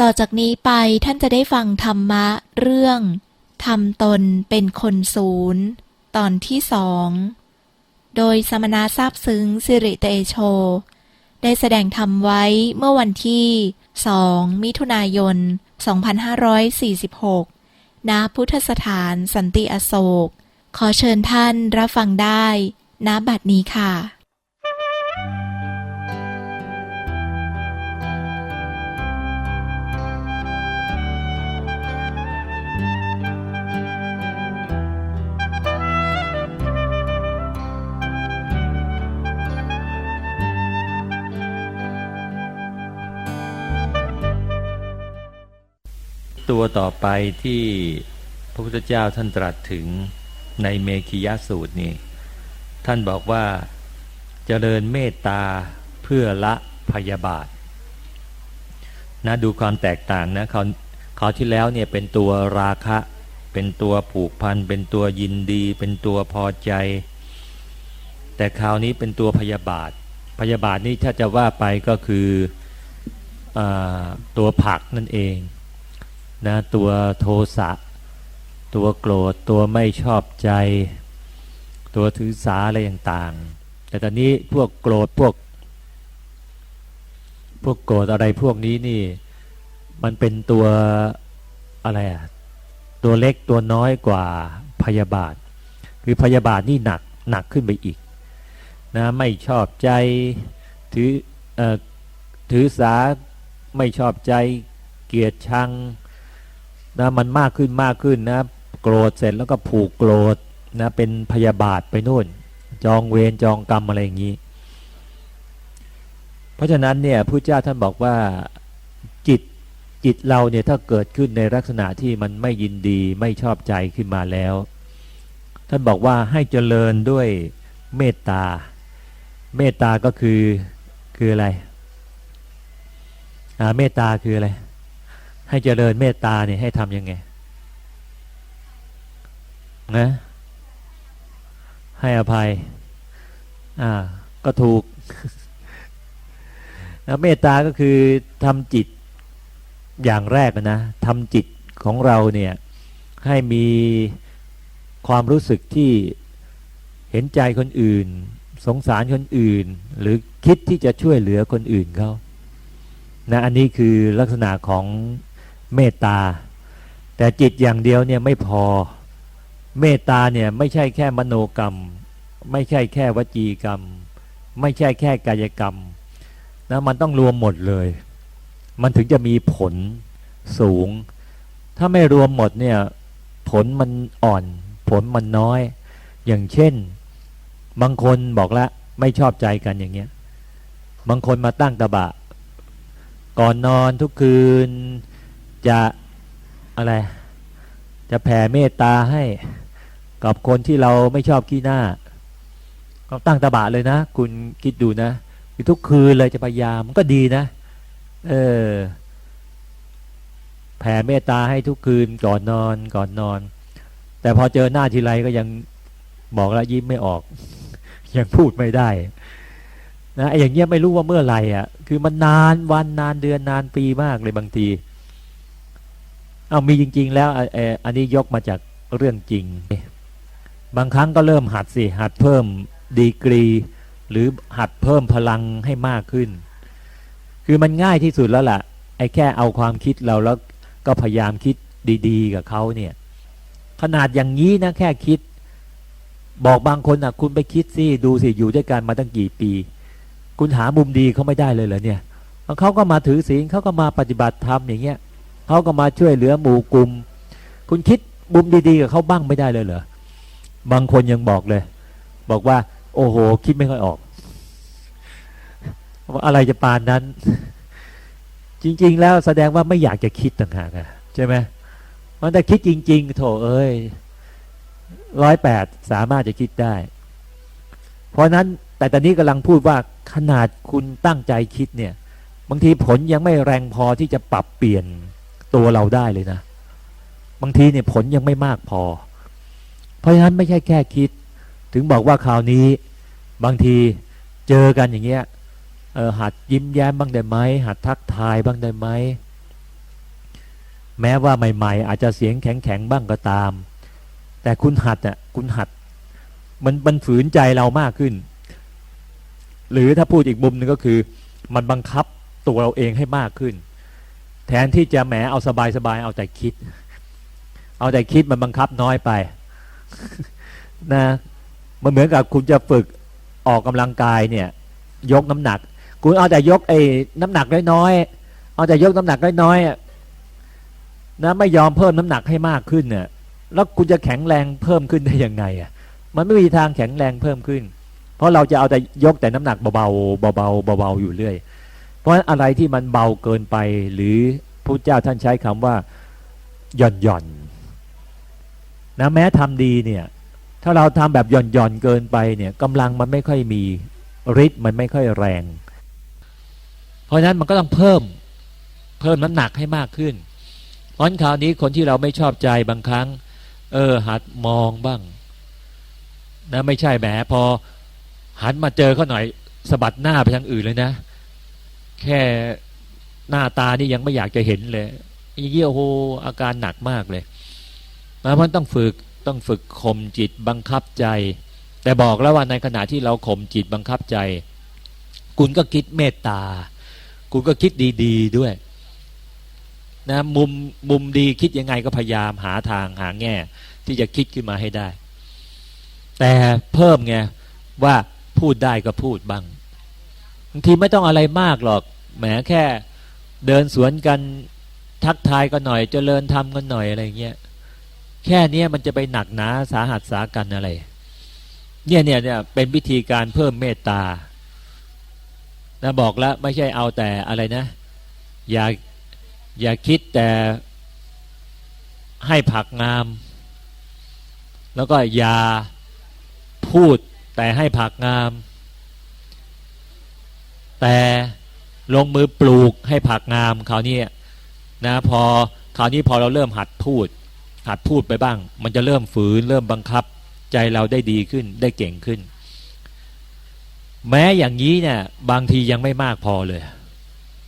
ต่อจากนี้ไปท่านจะได้ฟังธรรมะเรื่องทำตนเป็นคนศูนย์ ตอนที่สอง โดยสมณะทราบซึ้งสิริเตโช ได้แสดงธรรมไว้เมื่อวันที่2มิถุนายน 2546 ณ พุทธสถานสันติอโศก ขอเชิญท่านรับฟังได้ ณบัดนี้ค่ะ ตัวต่อไปที่พระพุทธเจ้าท่านตรัสถึงในเมขิยสูตรนี่ท่านบอกว่าเจริญเมตตาเพื่อละพยาบาทนะดูความแตกต่างนะเขาเขาที่แล้วเนี่ยเป็นตัวราคะ เป็นตัวผูกพัน เป็นตัวยินดี เป็นตัวพอใจ แต่คราวนี้เป็นตัวพยาบาท พยาบาทนี่ถ้าจะว่าไปก็คืออตัวผลักนั่นเอง นะตัวโทสะตัวโกรธตัวไม่ชอบใจ ตัวถือสาอะไรต่างๆ แต่ตอนนี้พวกโกรธพวก พวกโกรธอะไรพวกนี้นี่ มันเป็นตัวอะไรอะตัวเล็กตัวน้อยกว่าพยาบาท คือพยาบาทนี่หนักหนักขึ้นไปอีกนะไม่ชอบใจถืออถือสาไม่ชอบใจเกลียดชัง นะมันมากขึ้นมากขึ้นนะโกรธเสร็จแล้วก็ผูกโกรธนะเป็นพยาบาทไปนู่น จองเวรจองกรรมอะไรอย่างนี้ เพราะฉะนั้นเนี่ยพระเจ้าท่านบอกว่าจิตจิตเราเนี่ยถ้าเกิดขึ้นในลักษณะที่มันไม่ยินดีไม่ชอบใจขึ้นมาแล้ว ท่านบอกว่าให้เจริญด้วยเมตตา เมตตาก็คือคืออะไรอ่าเมตตาคืออะไร ให้เจริญเมตตาเนี่ยให้ทำยังไงนะให้อภัย อ่า ก็ถูกแล้วเมตตาก็คือทำจิตอย่างแรกนะทำจิตของเราเนี่ยให้มีความรู้สึกที่เห็นใจคนอื่น สงสารคนอื่น หรือคิดที่จะช่วยเหลือคนอื่นเขานะอันนี้คือลักษณะของ เมตตา แต่จิตอย่างเดียวเนี่ยไม่พอ เมตตาเนี่ยไม่ใช่แค่มโนกรรม ไม่ใช่แค่วจีกรรม ไม่ใช่แค่กายกรรมนะมันต้องรวมหมดเลย มันถึงจะมีผลสูง ถ้าไม่รวมหมดเนี่ยผลมันอ่อน ผลมันน้อย อย่างเช่น บางคนบอกแล้วไม่ชอบใจกันอย่างเงี้ย บางคนมาตั้งตะบะ ก่อนนอนทุกคืน จะอะไร จะแผ่เมตตาให้กับคนที่เราไม่ชอบขี้หน้า ก็ตั้งตะบะเลยนะ คุณคิดดูนะทุกคืนเลยจะพยายามมันก็ดีนะ เออ แผ่เมตตาให้ทุกคืนก่อนนอนก่อนนอน แต่พอเจอหน้าทีไรก็ยังบอกแล้วยิ้มไม่ออก ยังพูดไม่ได้นะไอ้อย่างเงี้ยไม่รู้ว่าเมื่อไหร่อะ คือมันนานวันนานเดือนนานปีมากเลยบางที เอามีจริง ๆ แล้วเอออันนี้ยกมาจากเรื่องจริง บางครั้งก็เริ่มหัดสิหัดเพิ่มดีกรี หรือหัดเพิ่มพลังให้มากขึ้น คือมันง่ายที่สุดแล้วล่ะไอ้แค่เอาความคิดเราแล้วก็พยายามคิดดีๆ กับเขาเนี่ย ขนาดอย่างนี้นะแค่คิด บอกบางคนอะคุณไปคิดสิดูสิอยู่ด้วยกันมาตั้งกี่ปี คุณหามุมดีเขาไม่ได้เลยเหรอเนี่ยเขาก็มาถือศีลเขาก็มาปฏิบัติธรรมอย่างเงี้ย เขาก็มาช่วยเหลือหมู่กลุ่ม คุณคิดมุมดีๆกับเขาบ้างไม่ได้เลยเหรอ บางคนยังบอกเลย บอกว่า โอ้โห คิดไม่ค่อยออกว่าอะไรจะปานนั้น จริง ๆ แล้วแสดงว่าไม่อยากจะคิดต่างหากอะใช่ไหมมันแต่คิดจริง ๆ โถเอ้ยร้อยแปดสามารถจะคิดได้ เพราะนั้นแต่ตอนนี้กำลังพูดว่าขนาดคุณตั้งใจคิดเนี่ย บางทีผลยังไม่แรงพอที่จะปรับเปลี่ยน ตัวเราได้เลยนะ บางทีเนี่ยผลยังไม่มากพอ เพราะฉะนั้นไม่ใช่แค่คิด ถึงบอกว่าคราวนี้บางทีเจอกันอย่างเงี้ยออหัดยิ้มแย้มบ้างได้ไหมหัดทักทายบ้างได้ไหมแม้ว่าใหม่ ๆ อาจจะเสียงแข็งๆบ้างก็ตาม แต่คุณหัดอะคุณหัด มันมันฝืนใจเรามากขึ้น หรือถ้าพูดอีกมุมหนึงก็คือ มันบังคับตัวเราเองให้มากขึ้น แทนที่จะแหมเอาสบายๆเอาแต่คิด เอาแต่คิดมันบังคับน้อยไปนะมันเหมือนกับคุณจะฝึกออกกำลังกายเนี่ย ยกน้ำหนัก คุณเอาแต่ยกไอ้น้ำหนักน้อยๆเอาแต่ยกน้ำหนักน้อยๆนะไม่ยอมเพิ่มน้ำหนักให้มากขึ้นเนี่ยแล้วคุณจะแข็งแรงเพิ่มขึ้นได้ยังไงอะมันไม่มีทางแข็งแรงเพิ่มขึ้น เพราะเราจะเอาแต่ยกแต่น้ำหนักเบาๆเบาๆเบาๆอยู่เรื่อย ราะฉะนั้นอะไรที่มันเบาเกินไปหรือพระเจ้าท่านใช้คำว่าหย่อนหย่อนนะแม้ทำดีเนี่ยถ้าเราทำแบบหย่อนหย่อนเกินไปเนี่ยกำลังมันไม่ค่อยมีฤทธิ์มันไม่ค่อยแรง เพราะฉะนั้นมันก็ต้องเพิ่มเพิ่มน้ำหนักให้มากขึ้น เพราะนั้นคราวนี้คนที่เราไม่ชอบใจบางครั้ง เออหัดมองบ้างนะไม่ใช่แหมพอหันมาเจอเขาหน่อยสะบัดหน้าไปทางอื่นเลยนะ แค่หน้าตานี่ยังไม่อยากจะเห็นเลยอย่างนี้โอ้โหอาการหนักมากเลยนะมันต้องฝึกต้องฝึกข่มจิตบังคับใจ แต่บอกแล้วว่าในขณะที่เราข่มจิตบังคับใจ คุณก็คิดเมตตา คุณก็คิดดีๆด้วยนะมุมมุมดีคิดยังไงก็พยายามหาทางหาแง่ ที่จะคิดขึ้นมาให้ได้ แต่เพิ่มไงว่าพูดได้ก็พูดบ้างางทีไม่ต้องอะไรมากหรอกแหมแค่เดินสวนกันทักทายกันหน่อยเจริญธรรมกันหน่อยอะไรเงี้ยแค่นี้มันจะไปหนักหนาสาหัสสากันอะไร เนี่ยเนี่ยเนี่ยเป็นวิธีการเพิ่มเมตตานะบอกแล้วไม่ใช่เอาแต่อะไรนะ อย่าอย่าคิดแต่ให้ผักงาม แล้วก็อย่าพูดแต่ให้ผักงาม แต่ลงมือปลูกให้ผักงามคราวนี้นะพอคราวนี้พอเราเริ่มหัดพูด หัดพูดไปบ้าง มันจะเริ่มฝืน เริ่มบังคับ ใจเราได้ดีขึ้นได้เก่งขึ้น แม้อย่างนี้เนี่ยบางทียังไม่มากพอเลย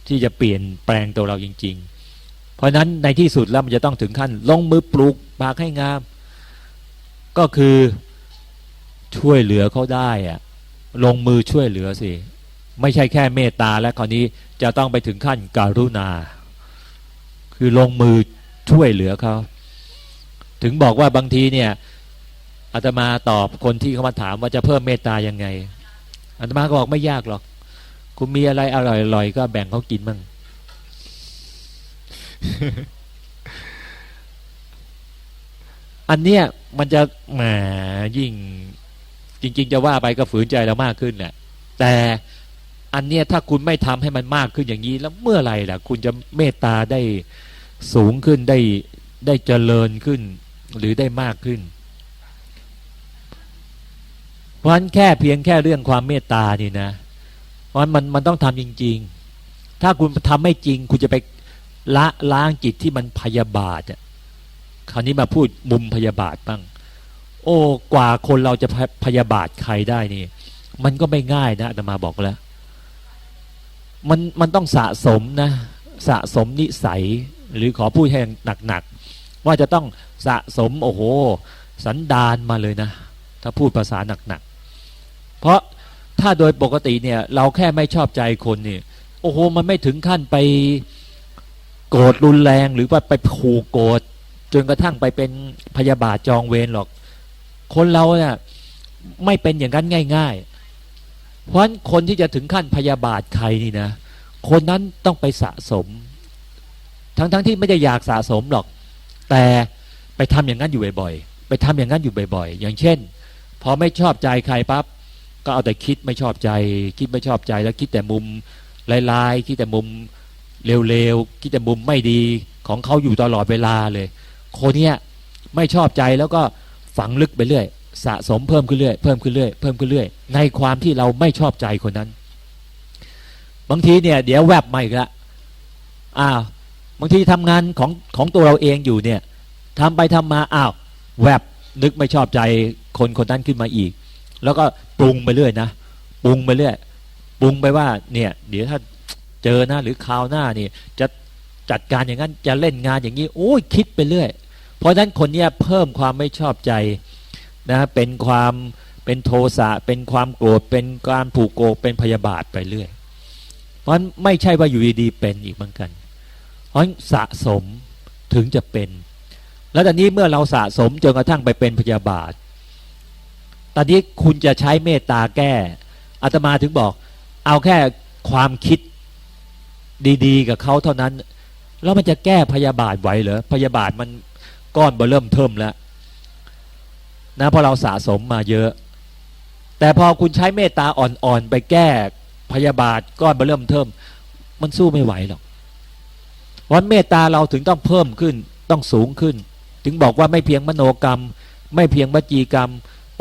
ที่จะเปลี่ยนแปลงตัวเราจริง ๆ เพราะนั้นในที่สุดแล้วมันจะต้องถึงขั้น ลงมือปลูกผักให้งาม ก็คือช่วยเหลือเขาได้อะลงมือช่วยเหลือสิ ไม่ใช่แค่เมตตาและคราวนี้จะต้องไปถึงขั้นการุณา คือลงมือช่วยเหลือเขาถึงบอกว่าบางทีเนี่ยอาตมาตอบคนที่เขามาถามว่าจะเพิ่มเมตตายังไงอาตมาก็บอกไม่ยากหรอก คุณมีอะไรอร่อยๆก็แบ่งเขากินมั่งอันเนี้ยมันจะแหมยิ่ง จริง ๆ จะว่าไปก็ฝืนใจเรามากขึ้นแหละแต่ อันเนี้ยถ้าคุณไม่ทำให้มันมากขึ้นอย่างนี้ แล้วเมื่อไหร่ล่ะ คุณจะเมตตาได้สูงขึ้นได้ได้เจริญขึ้น หรือได้มากขึ้น เพราะฉะนั้นแค่เพียงแค่เรื่องความเมตตานี่นะ เพราะฉะนั้นมันมันต้องทำจริง ๆ ถ้าคุณทำไม่จริง คุณจะไปละล้างจิตที่มันพยาบาทอะคราวนี้มาพูดมุมพยาบาทบ้าง โอ้กว่าคนเราจะพพยาบาทใครได้นี่ มันก็ไม่ง่ายนะอาตมาบอกแล้ว มันมันต้องสะสมนะสะสมนิสัยหรือขอพูดให้หนักๆว่าจะต้องสะสมโอ้โห สันดานมาเลยนะ ถ้าพูดภาษาหนักๆเพราะถ้าโดยปกติเนี่ย เราแค่ไม่ชอบใจคนเนี่ยโอ้โหมันไม่ถึงขั้นไปโกรธรุนแรงหรือว่าไปผูกโกรธจนกระทั่งไปเป็นพยาบาทจองเวรหรอก คนเราเนี่ยไม่เป็นอย่างนั้นง่ายๆ เพราะฉะนั้นคนที่จะถึงขั้นพยาบาทใครนี่นะ คนนั้นต้องไปสะสม ทั้งๆทที่ไม่ได้อยากสะสมหรอก แต่ไปทำอย่างนั้นอยู่บ่อยๆ ไปทำอย่างนั้นอยู่บ่อยๆ อย่างเช่น พอไม่ชอบใจใครปั๊บก็เอาแต่คิดไม่ชอบใจ คิดไม่ชอบใจแล้วคิดแต่มุมลายๆคิดแต่มุมเร็วๆคิดแต่มุมไม่ดีของเขาอยู่ตลอดเวลาเลย คนเนี้ยไม่ชอบใจแล้วก็ฝังลึกไปเรื่อย สะสมเพิ่มขึ้นเรื่อยเพิ่มขึ้นเรื่อยเพิ่มขึ้นเรื่อยในความที่เราไม่ชอบใจคนนั้น บางทีเนี่ยเดี๋ยวแวบมาอีกละอ้าวบางทีทำงานของของตัวเราเองอยู่เนี่ยทำไปทำมาอ้าวแวบนึกไม่ชอบใจคนคนนั้นขึ้นมาอีก แล้วก็ปรุงไปเรื่อยนะปรุงไปเรื่อยปรุงไปว่าเนี่ยเดี๋ยวถ้าเจอหนะหรือคราวหน้านี่จะจัดการอย่างนั้นจะเล่นงานอย่างนี้ โอ้ยคิดไปเรื่อย เพราะฉะนั้นคนเนี้ยเพิ่มความไม่ชอบใจ นะเป็นความเป็นโทสะเป็นความโกรธเป็นการผูกโกเป็นพยาบาทไปเรื่อย เพราะฉะนั้นไม่ใช่ว่าอยู่ดีๆเป็นอีกเหมือนกัน เพราะสะสมถึงจะเป็น แล้วตอนนี้เมื่อเราสะสมจนกระทั่งไปเป็นพยาบาท ตอนนี้คุณจะใช้เมตตาแก้อาตมาถึงบอก เอาแค่ความคิดดีๆ กับเขาเท่านั้น แล้วมันจะแก้พยาบาทไหวเหรอพยาบาทมันก้อนเบอเริ่มเทิมแล้ว นะเพราะเราสะสมมาเยอะ แต่พอคุณใช้เมตตาอ่อนๆ ไปแก้พยาบาทก้อนเริ่มเทิมมันสู้ไม่ไหวหรอกเพราะเมตตาเราถึงต้องเพิ่มขึ้นต้องสูงขึ้น ถึงบอกว่าไม่เพียงมโนกรรม ไม่เพียงวจีกรรม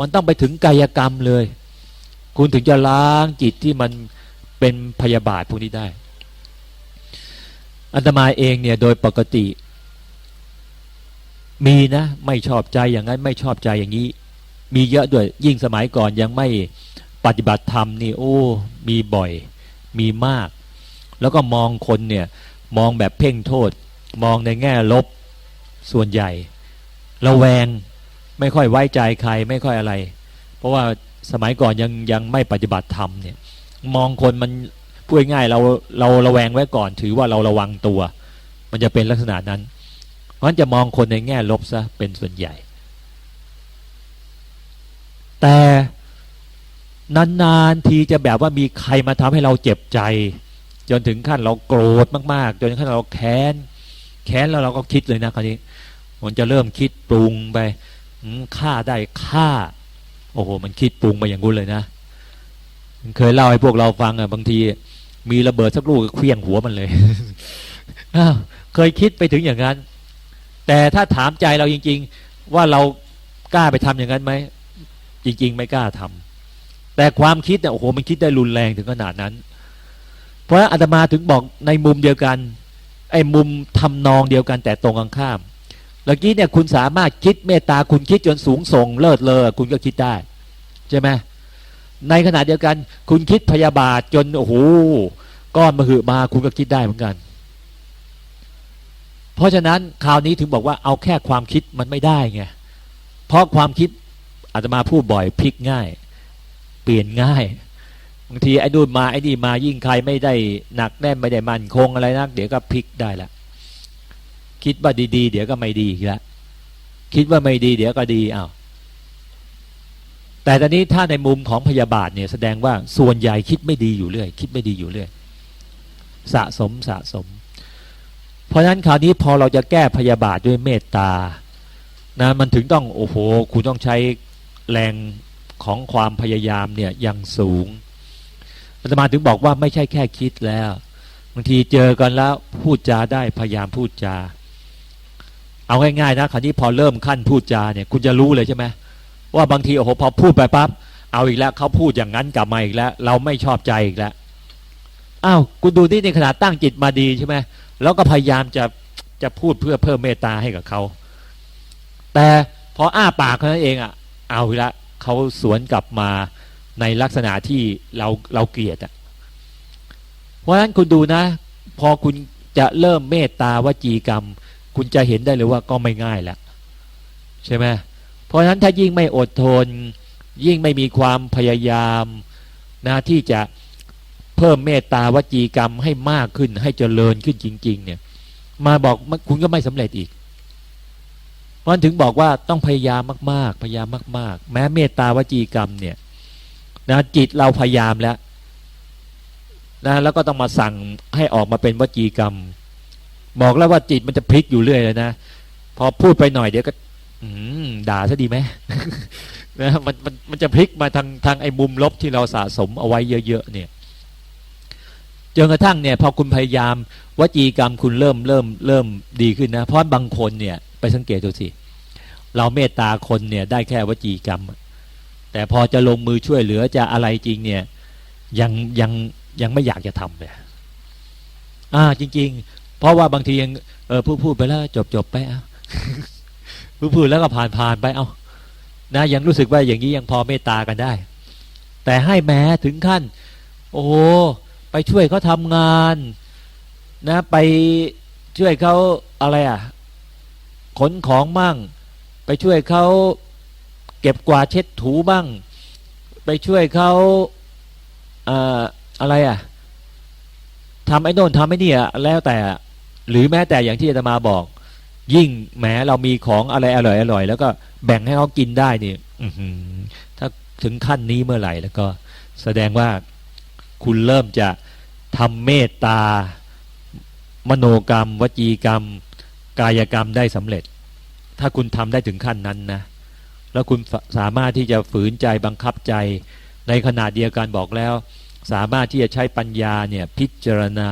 มันต้องไปถึงกายกรรมเลย คุณถึงจะล้างจิตที่มันเป็นพยาบาทพวกนี้ได้อัตมาเองเนี่ยโดยปกติ มีนะ ไม่ชอบใจอย่างนั้นไม่ชอบใจอย่างนี้ มีเยอะด้วยยิ่งสมัยก่อนยังไม่ปฏิบัติธรรมนี่โอ้ มีบ่อย มีมาก แล้วก็มองคนเนี่ย มองแบบเพ่งโทษ มองในแง่ลบส่วนใหญ่ระแวงไม่ค่อยไว้ใจใครไม่ค่อยอะไร เพราะว่าสมัยก่อนยังยังไม่ปฏิบัติธรรมเนี่ย มองคนมันพูดง่ายเราเราระแวงไว้ก่อน ถือว่าเราระวังตัว มันจะเป็นลักษณะนั้น เพราะฉะนั้นจะมองคนในแง่ลบซะเป็นส่วนใหญ่ แต่นานๆทีจะแบบว่ามีใครมาทำให้เราเจ็บใจ จนถึงขั้นเราโกรธมากๆ จนถึงขั้นเราแค้น แค้นแล้วเราก็คิดเลยนะคราวนี้ มันจะเริ่มคิดปรุงไปฆ่าได้ฆ่า โอ้โห มันคิดปรุงไปอย่างงู้นเลยนะเคยเล่าให้พวกเราฟังอะบางที มีระเบิดสักลูกเคลี้ยงหัวมันเลยเคยคิดไปถึงอย่างนั้น แต่ถ้าถามใจเราจริง ๆ ว่าเรากล้าไปทำอย่างนั้นไหมจริง ๆ ไม่กล้าทำแต่ความคิดเนี่ยโอ้โหมันคิดได้รุนแรงถึงขนาดนั้น เพราะอาตมาถึงบอกในมุมเดียวกันไอ้มุมทำนองเดียวกันแต่ตรงกันข้ามเมื่อกี้เนี่ยคุณสามารถคิดเมตตาคุณคิดจนสูงส่งเลิศเลอคุณก็คิดได้ใช่ไหมในขณะเดียวกัน คุณคิดพยาบาทจนโอ้โหก้อนมาหือมาคุณก็คิดได้เหมือนกัน เพราะฉะนั้นคราวนี้ถึงบอกว่าเอาแค่ความคิดมันไม่ได้ไงเพราะความคิดอาจจะมาพูดบ่อยพลิกง่าย เปลี่ยนง่ายบางทีไอ้นู่นมาไอ้นี่มายิ่งใครไม่ได้หนักแน่นไม่ได้มั่นคงอะไรนัก เดี๋ยวก็พลิกได้ละคิดว่าดีๆ เดี๋ยวก็ไม่ดีอีกแล้วคิดว่าไม่ดีเดี๋ยวก็ดีอ้าวแต่ตอนนี้ถ้าในมุมของพยาบาทเนี่ยแสดงว่าส่วนใหญ่คิดไม่ดีอยู่เรื่อย คิดไม่ดีอยู่เรื่อย สะสมสะสม เพราะฉะนั้นคราวนี้พอเราจะแก้พยาบาทด้วยเมตตานะมันถึงต้องโอ้โหคุณต้องใช้แรงของความพยายามเนี่ยยังสูงอาตมาถึงบอกว่าไม่ใช่แค่คิดแล้วบางทีเจอกันแล้วพูดจาได้พยายามพูดจา เอาง่ายๆนะคราวนี้พอเริ่มขั้นพูดจาเนี่ยคุณจะรู้เลยใช่ไหมว่าบางทีโอ้โหพอพูดไปปั๊บเอาอีกแล้วเขาพูดอย่างนั้นกลับมาอีกแล้ว เราไม่ชอบใจอีกแล้วอ้าวคุณดูนี่ในขณะตั้งจิตมาดีใช่ไหม แล้วก็พยายามจะจะพูดเพื่อเพิ่มเมตตาให้กับเขา แต่พออ้าปากเท่านั้นเองอะ เอาล้วเขาสวนกลับมาในลักษณะที่เราเราเกลียดอะเพราะฉะนั้นคุณดูนะ พอคุณจะเริ่มเมตตาวจีกรรม คุณจะเห็นได้เลยว่าก็ไม่ง่ายแล้วใช่ไหมเพราะฉะนั้นถ้ายิ่งไม่อดทน ยิ่งไม่มีความพยายามนะที่จะ เพิ่มเมตตาวจีกรรมให้มากขึ้นให้เจริญขึ้นจริง ๆ เนี่ย มาบอกคุณก็ไม่สำเร็จอีก เพราะถึงบอกว่าต้องพยายามมาก ๆ พยายามมาก ๆ แม้เมตตาวจีกรรมเนี่ยนะจิตเราพยายามแล้วนะแล้วก็ต้องมาสั่งให้ออกมาเป็นวจีกรรม บอกแล้วว่าจิตมันจะพลิกอยู่เรื่อยเลยนะพอพูดไปหน่อยเดี๋ยวก็อืมด่าซะดีไหมนะมันมันมันจะพลิกมาทางทางไอ้มุมลบที่เราสะสมเอาไว้เยอะ ๆ เนี่ย จนกระทั่งเนี่ยพอคุณพยายามวจีกรรมคุณเริ่มเริ่มเริ่มดีขึ้นนะ เพราะบางคนเนี่ยไปสังเกตดูสิเราเมตตาคนเนี่ยได้แค่วจีกรรม แต่พอจะลงมือช่วยเหลือจะอะไรจริงเนี่ยยังยังยังไม่อยากจะทำเลยอ่าจริง ๆ เพราะว่าบางทียังเออพูดพูดไปแล้วจบจบไปเอะพูดพูดแล้วก็ผ่านผ่านไปเอานะยังรู้สึกว่าอย่างนี้ยังพอเมตตากันได้ แต่ให้แม้ถึงขั้น โอ้ ไปช่วยเขาทำงานนะไปช่วยเขาอะไรอะขนของมั่ง ไปช่วยเขาเก็บกวาดเช็ดถูบ้าง ไปช่วยเขาเอ่อะไรอะทำไอ้โน่นทำไอ้นี่อะแล้วแต่หรือแม้แต่อย่างที่อาตมาบอก ยิ่งแหมเรามีของอะไรอร่อยอร่อยแล้วก็แบ่งให้เขากินได้นี่ถ้าถึงขั้นนี้เมื่อไหร่แล้วก็แสดงว่า คุณเริ่มจะทำเมตตา มโนกรรม วจีกรรม กายกรรมได้สำเร็จ ถ้าคุณทำได้ถึงขั้นนั้นนะ แล้วคุณสสามารถที่จะฝืนใจบังคับใจ ในขณะเดียวกันบอกแล้ว สามารถที่จะใช้ปัญญาเนี่ยพิจารณา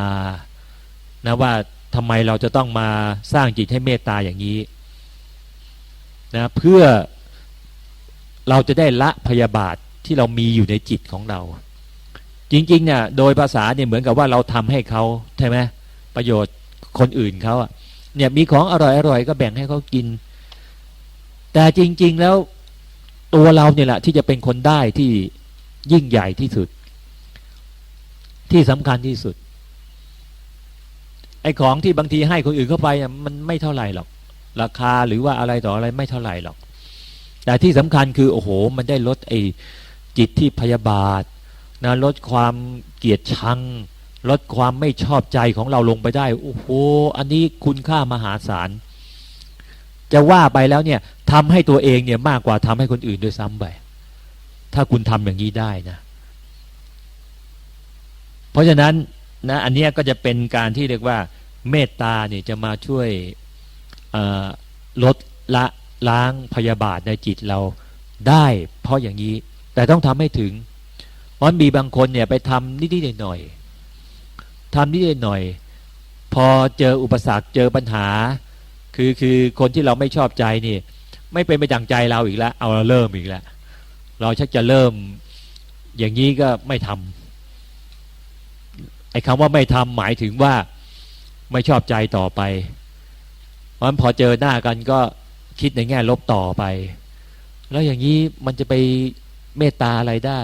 นะว่าทำไมเราจะต้องมาสร้างจิตให้เมตตาอย่างนี้นะเพื่อเราจะได้ละพยาบาทที่เรามีอยู่ในจิตของเรา จริงๆเนี่ยโดยภาษาเนี่ยเหมือนกับว่าเราทำให้เขาใช่ไหมประโยชน์คนอื่นเขาอะเนี่ยมีของอร่อยๆก็แบ่งให้เขากิน แต่จริง ๆแล้วตัวเราเนี่ยแหละที่จะเป็นคนได้ที่ยิ่งใหญ่ที่สุด ที่สำคัญที่สุดไอ้ของที่บางทีให้คนอื่นเข้าไปมันไม่เท่าไหร่หรอก ราคาหรือว่าอะไรต่ออะไรไม่เท่าไหร่หรอก แต่ที่สำคัญคือโอ้โห มันได้ลดไอ้จิตที่พยาบาท นะลดความเกลียดชัง ลดความไม่ชอบใจของเราลงไปได้ โอ้โห อันนี้คุณค่ามหาศาล จะว่าไปแล้วเนี่ยทำให้ตัวเองเนี่ยมากกว่าทำให้คนอื่นด้วยซ้ำไป ถ้าคุณทำอย่างนี้ได้นะ เพราะฉะนั้นนะอันนี้ก็จะเป็นการที่เรียกว่าเมตตาเนี่ยจะมาช่วยลดละล้างพยาบาทในจิตเราได้ เพราะอย่างนี้ แต่ต้องทำให้ถึง เพราะมีบางคนเนี่ยไปทำนิดๆหน่อยๆทำนิดๆหน่อยๆพอเจออุปสรรคเจอปัญหา คือคือคนที่เราไม่ชอบใจนี่ไม่เป็นไปดังใจเราอีกแล้วเอาเราเริ่มอีกแล้วเราชักจะเริ่มอย่างนี้ก็ไม่ทำไอ้คำว่าไม่ทำหมายถึงว่าไม่ชอบใจต่อไปเพราะฉะนั้นพอเจอหน้ากันก็คิดในแง่ลบต่อไป แล้วอย่างนี้มันจะไปเมตตาอะไรได้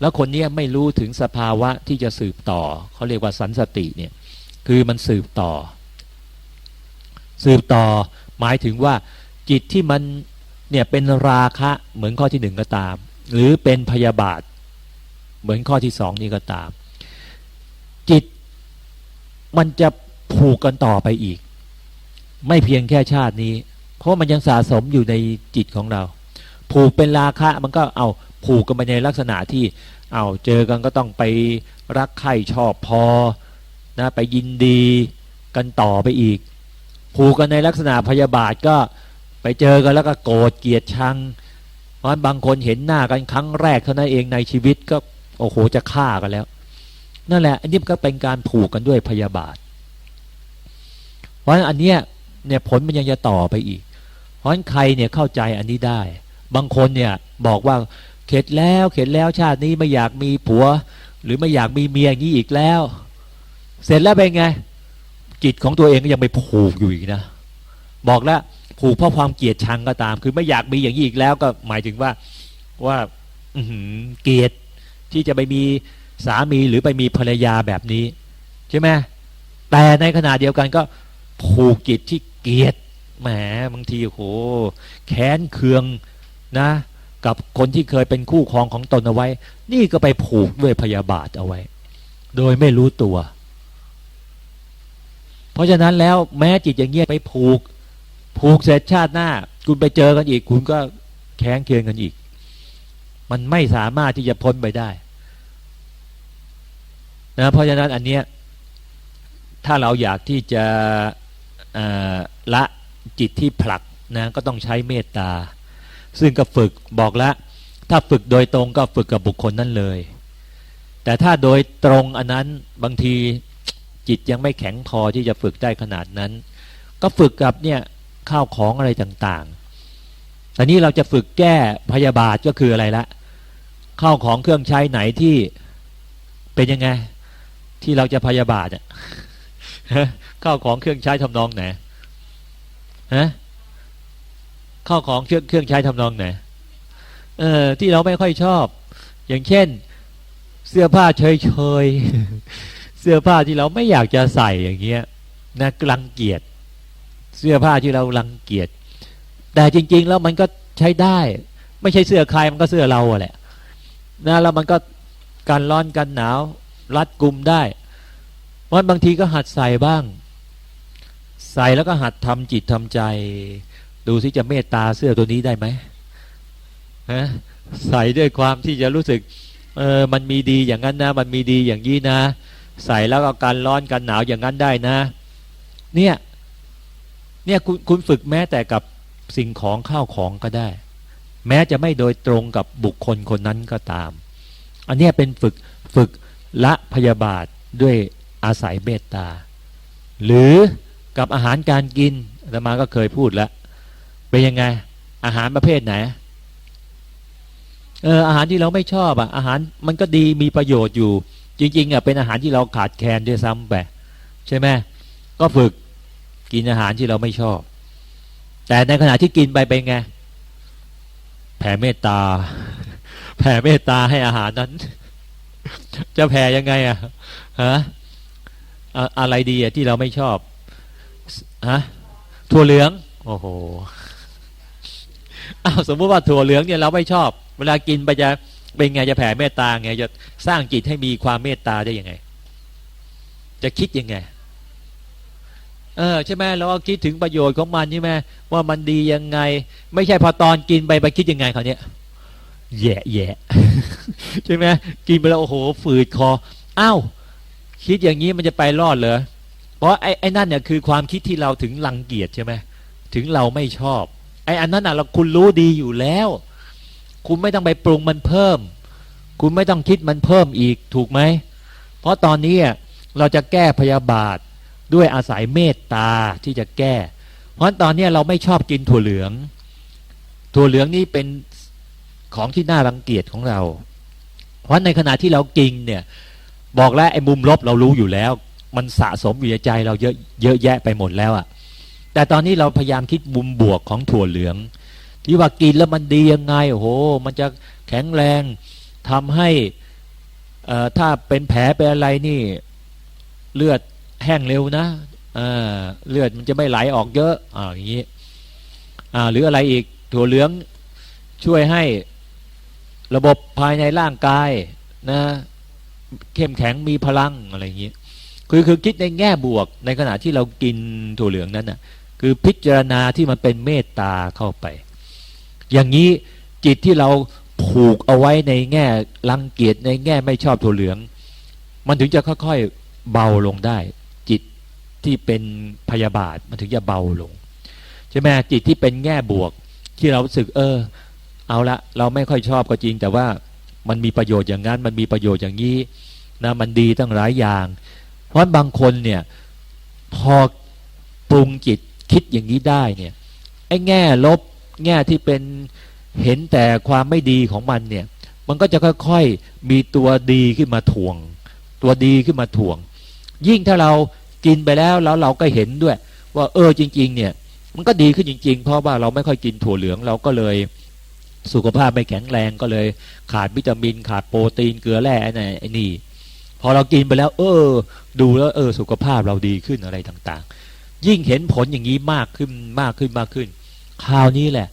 แล้วคนเนี้ยไม่รู้ถึงสภาวะที่จะสืบต่อ เขาเรียกว่าสันสติเนี่ย คือมันสืบต่อ สืบต่อหมายถึงว่าจิตที่มันเนี่ยเป็นราคะเหมือนข้อที่หนึ่งก็ตาม หรือเป็นพยาบาท เหมือนข้อที่สองนี่ก็ตาม จิตมันจะผูกกันต่อไปอีก ไม่เพียงแค่ชาตินี้ เพราะมันยังสะสมอยู่ในจิตของเรา ผูกเป็นราคะมันก็เอา ผูกกันไปในลักษณะที่เอาเจอกันก็ต้องไปรักใคร่ชอบพอนะไปยินดีกันต่อไปอีก ผูกกันในลักษณะพยาบาทก็ไปเจอกันแล้วก็โกรธเกลียดชัง เพราะบางคนเห็นหน้ากันครั้งแรกเท่านั้นเองในชีวิตก็โอ้โหจะฆ่ากันแล้ว นั่นแหละอันนี้ก็เป็นการผูกกันด้วยพยาบาท เพราะฉะนั้นอันเนี้ยเนี่ยผลมันยังจะต่อไปอีก เพราะฉะนั้นใครเนี่ยเข้าใจอันนี้ได้ บางคนเนี่ยบอกว่า เข็ดแล้วเข็ดแล้วชาตินี้ไม่อยากมีผัว หรือไม่อยากมีเมียอย่างนี้อีกแล้ว เสร็จแล้วเป็นไง จิตของตัวเองก็ยังไปผูกอยู่อีกนะ บอกแล้วผูกเพราะความเกลียดชังก็ตาม คือไม่อยากมีอย่างนี้อีกแล้วก็หมายถึงว่าว่าออืเกลียดที่จะไปมีสามีหรือไปมีภรรยาแบบนี้ ใช่ไหมแต่ในขณะเดียวกันก็ผูกจิตที่เกลียดแหมบางทีโหแค้นเคืองนะ กับคนที่เคยเป็นคู่ครองของตนเอาไว้ นี่ก็ไปผูกด้วยพยาบาทเอาไว้ โดยไม่รู้ตัว เพราะฉะนั้นแล้วแม้จิตอย่างเงี้ยไปผูก ผูกเสร็จชาติหน้า คุณไปเจอกันอีก คุณก็แค้นเคืองกันอีก มันไม่สามารถที่จะพ้นไปได้นะเพราะฉะนั้นอันเนี้ยถ้าเราอยากที่จะละจิตที่ผลักนะก็ต้องใช้เมตตา ซึ่งก็ฝึกบอกแล้วถ้าฝึกโดยตรงก็ฝึกกับบุคคลนั้นเลย แต่ถ้าโดยตรงอันนั้นบางทีจิตยังไม่แข็งพอที่จะฝึกได้ขนาดนั้น ก็ฝึกกับเนี่ยข้าวของอะไรต่างๆแต่นี้เราจะฝึกแก้พยาบาทก็คืออะไรละข้าวของเครื่องใช้ไหนที่เป็นยังไง ที่เราจะพยาบาทอะข้าวของเครื่องใช้ทำนองไหนฮะ ข้าวของเครื่องเครื่องใช้ทำนองไหนเออที่เราไม่ค่อยชอบ อย่างเช่น เสื้อผ้าเฉยเฉยเสื้อผ้าที่เราไม่อยากจะใส่อย่างเงี้ยนะรังเกียจเสื้อผ้าที่เรารังเกียจแต่จริง ๆ แล้วมันก็ใช้ได้ ไม่ใช่เสื้อใครมันก็เสื้อเราแหละนะแล้วมันก็กันร้อนกันหนาว รัดกุมได้เพราะบางทีก็หัดใส่บ้าง ใส่แล้วก็หัดทำจิตทำใจ ดูสิจะเมตตาเสื้อตัวนี้ได้ไหมฮะใส่ด้วยความที่จะรู้สึกเออมันมีดีอย่างนั้นนะ มันมีดีอย่างนี้นะ ใส่แล้วก็การร้อนกันหนาวอย่างนั้นได้นะ เนี่ยเนี่ยคุณคุณฝึกแม้แต่กับสิ่งของข้าวของก็ได้ แม้จะไม่โดยตรงกับบุคคลคนนั้นก็ตาม อันนี้เป็นฝึกฝึกละพยาบาทด้วยอาศัยเมตตา หรือกับอาหารการกินอาตมาก็เคยพูดแล้ว เป็นยังไง อาหารประเภทไหนเอออาหารที่เราไม่ชอบอะ อาหารมันก็ดีมีประโยชน์อยู่ จริง ๆอะเป็นอาหารที่เราขาดแคลนด้วยซ้ำไปใช่ไหมก็ฝึกกินอาหารที่เราไม่ชอบ แต่ในขณะที่กินไปเป็นไงแผ่เมตตา แผ่เมตตาให้อาหารนั้น จะแผ่ยังไงอะฮะอะอะไรดีอะที่เราไม่ชอบฮะถั่วเหลือง โอ้โห อ้าวสมมุติว่าถั่วเหลืองเนี่ยเราไม่ชอบ เวลากินไปจะเป็นไงจะแผ่เมตตาไงจะสร้างจิตให้มีความเมตตาได้ยังไง จะคิดยังไง เออใช่ไหมเราก็คิดถึงประโยชน์ของมันใช่ไหมว่ามันดียังไง ไม่ใช่พอตอนกินไปไปคิดยังไงเขาเนี้ยแย่แย่ใช่ไหมกินไปแล้วโอ้โหฝืดคออ้าวคิดอย่างนี้มันจะไปรอดเหรอเพราะไอ้ไอ้นั่นเนี่ยคือความคิดที่เราถึงรังเกียจใช่ไหมถึงเราไม่ชอบ ไอ้อันนั้นอะเราคุณรู้ดีอยู่แล้ว คุณไม่ต้องไปปรุงมันเพิ่ม คุณไม่ต้องคิดมันเพิ่มอีกถูกไหม เพราะตอนนี้อะเราจะแก้พยาบาทด้วยอาศัยเมตตาที่จะแก้ เพราะตอนนี้เราไม่ชอบกินถั่วเหลือง ถั่วเหลืองนี่เป็นของที่น่ารังเกียจของเรา เพราะในขณะที่เรากินเนี่ยบอกแล้วไอ้มุมลบเรารู้อยู่แล้ว มันสะสมอยู่ในใจเราเยอะเยอะแยะไปหมดแล้วอะ่ะ แต่ตอนนี้เราพยายามคิดมุมบวกของถั่วเหลือง ที่ว่ากินแล้วมันดียังไงโอ้โห มันจะแข็งแรงทำให้อ่อถ้าเป็นแผลเป็นอะไรนี่ เลือดแห้งเร็วนะอ่าเลือดมันจะไม่ไหลออกเยอะอ่าอย่างนี้อ่าหรืออะไรอีกถั่วเหลืองช่วยให้ระบบภายในร่างกายนะเข้มแข็งมีพลังอะไรอย่างนี้คือคือคิดในแง่บวกในขณะที่เรากินถั่วเหลืองนั้นน่ะ คือพิจารณาที่มันเป็นเมตตาเข้าไป อย่างนี้จิตที่เราผูกเอาไว้ในแง่รังเกียจในแง่ไม่ชอบถั่วเหลือง มันถึงจะค่อยๆเบาลงได้ จิตที่เป็นพยาบาทมันถึงจะเบาลงใช่ไหมจิตที่เป็นแง่บวก ที่เราสึกเออ เอาละเราไม่ค่อยชอบก็จริง แต่ว่ามันมีประโยชน์อย่างนั้น มันมีประโยชน์อย่างนี้นะมันดีตั้งหลายอย่าง เพราะบางคนเนี่ยพอปรุงจิต คิดอย่างนี้ได้เนี่ยไอ้แง่ลบแง่ที่เป็นเห็นแต่ความไม่ดีของมันเนี่ย มันก็จะค่อยๆมีตัวดีขึ้นมาถ่วง ตัวดีขึ้นมาถ่วง ยิ่งถ้าเรากินไปแล้วแล้วเราก็เห็นด้วย ว่าเออจริง ๆ เนี่ย มันก็ดีขึ้นจริง ๆ เพราะว่าเราไม่ค่อยกินถั่วเหลืองเราก็เลยสุขภาพไม่แข็งแรงก็เลย ขาดวิตามิน ขาดโปรตีนเกลือแร่ไอ้นี่ไอ้นี่พอเรากินไปแล้ว เออ ดูแล้วเออ สุขภาพเราดีขึ้นอะไรต่าง ๆ ยิ่งเห็นผลอย่างนี้มากขึ้นมากขึ้นมากขึ้น คราวนี้แหละ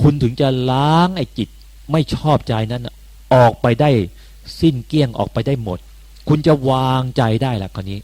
คุณถึงจะล้างไอ้จิตไม่ชอบใจนั้น ออกไปได้สิ้นเกลี้ยงออกไปได้หมด คุณจะวางใจได้ละคราวนี้